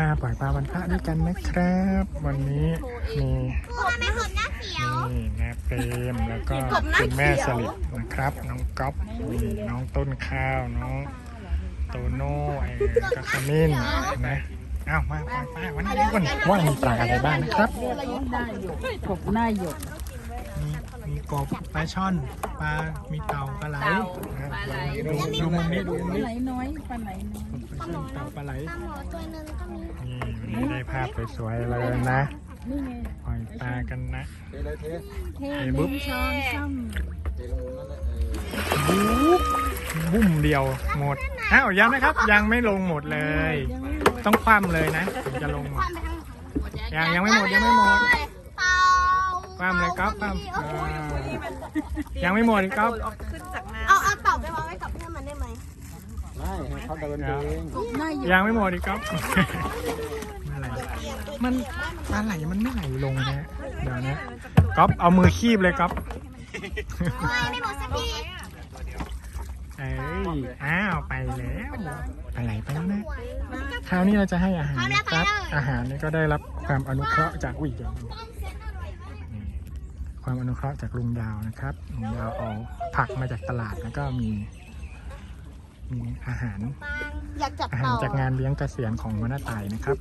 มาปล่อยปลาวันพระด้วยกันนะครับ วันนี้มีน้าเขียวนี่นะเปรมแล้วก็คุณแม่สลิดนะครับ น้องก๊อฟนี่น้องต้นข้าวน้องโตโน่ไอ้ก็ขมิ้นนะเอ้ามาปล่อยปลาวันนี้วันว่ามีปลาอะไรบ้างนะครับกบหน้าหยก มีมีกบปลาช่อนปลา มีเต่าปลาไหลนะดูดูมุมนี้ดูมุมปลานี้ไหลน้อยปลาไหลน้อยปลาช่อนเต่าปลาไหลปลาหมอตัวหนึ่งก็มีนี่วันนี้ได้ภาพสวยๆเลยนะนี่ไงปล่อยปลากันนะ เทเอ้หบุ๊นึ่บงช้อนซ้บุ๊บบุ้มเดียวหมดอ้าวยังนะครับ ยังไม่ลงหมดเลยำยังไม่หมดต้องคว่ำเลยนะถึงจะลงหมดยังยังไม่หมดยังไม่หมด เต่าคว่ำเลยก๊อฟคว่ำอ่ายังไม่หมดก๊อฟเอาเอาเต่าไปวางไว้กับเพื่อนมันได้ไหมไม่ให้เขาเดินเองกบหน้าหยกยังไม่หมดอีกก๊อฟอะไรมันปลาไหลมันไม่ไหลลงนะเดี๋ยวนะก๊อฟเอามือคีบเลยก๊อฟไม่ไม่หมดสักทีเอ้ยอ้าวไปแล้วไปไหนไปแล้วนะคราวนี้เราจะให้อาหารนะครับอาหารนี้ก็ได้รับความอนุเคราะห์จากอุ้ยเดี๋ยวนี่ ความอนุเคราะห์จากลุงยาวนะครับลุงยาวเอาผักมาจากตลาดแล้วก็มี มีอาหารอยากจับอาหารเต่าจากงานเลี้ยงเกษียณของหัวหน้าต่ายนะครับ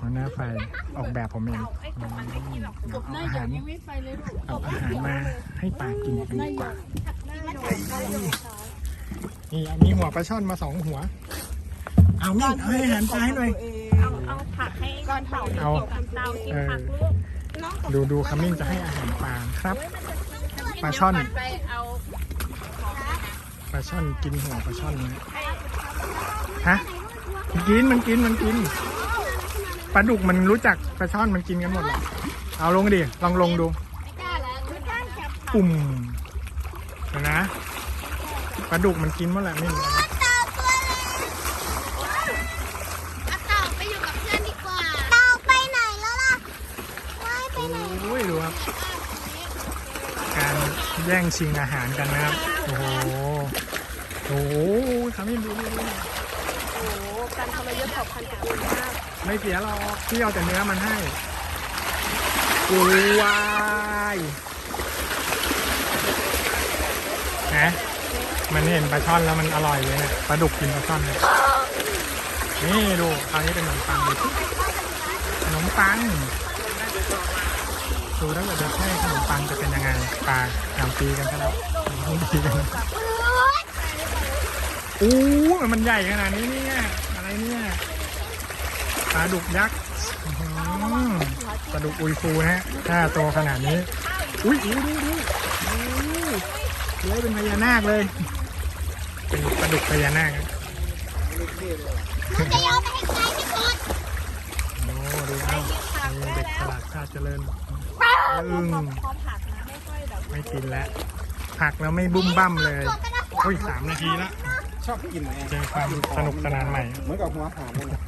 หัวหน้าไฟออกแบบผมเองอืมเดี๋ยวกบเอาหน้าอาหยหากรยังไม่ไปเลยลูกเอาอาหารมาให้ปลากินกันดีกว่านี่มีหัวปลาช่อนมาสองหัว เอามีดเอาให้อาหารปลาให้หน่อยเอาผักให้ก้อนเต่าเอาเต่ากินเออผักลูก ดูดูขมิ้นจะให้อาหารปลาครับปลาช่อนไปเอาปลาช่อนกินหัวปลาช่อนนะฮะมันกินมันกินมันกินปลาดุกมันรู้จักปลาช่อนมันกินกันหมดแหละเอาลงดิลองลงดูปุ่มเดี๋ยวนะปลาดุกมันกินหมดแหละไม่มีอะไร เต่าตัวเล็กเอาเต่าไปอยู่กับเพื่อนดีกว่า เต่าไปไหนแล้วล่ะว่ายไปไหน โอ้ย ดูครับ การแย่งชิงอาหารกันนะครับ โอ้โหโอ้โหขมิ้ดูดูดูโอ้โหการทรยศเผ่าพันธุ์ตระมากไม่เสียหรอกพี่เอาแต่เนื้อมันให้อุ้ยวายนะมันเห็นปลาช่อนแล้วมันอร่อยเลยเนี่ยปลาดุกกินปลาช่อนเนี่ยนี่ดูคราวนี้เป็นขนมปังขนมปัง ดูถ้าเกิดจะให้ขนมปังจะเป็นยังไงปลาหามปีกันซะแล้วปีกันอู้มันใหญ่ขนาดนี้เนี่ยอะไรเนี่ยปลาดุกยักษ์ปลาดุกอุยฟูฮะถ้าโตขนาดนี้ อุ้ยดูดูดูดูเลยเป็นพญานาคเลย เป็นปลาดุกพญานาคมันจะยอมไปให้ใครที่สุดโอ้ดูเอาเด็กฉลาดชาติเจริญ อึ้งพอผักนะไม่ค่อยแบบไม่กินแล้วผักแล้วไม่บุ้มบั้มเลยอุ้ยสามนาทีละชอบกินไงเจอความสนุกสนานใหม่ เหมือนกับหัวหอมเลย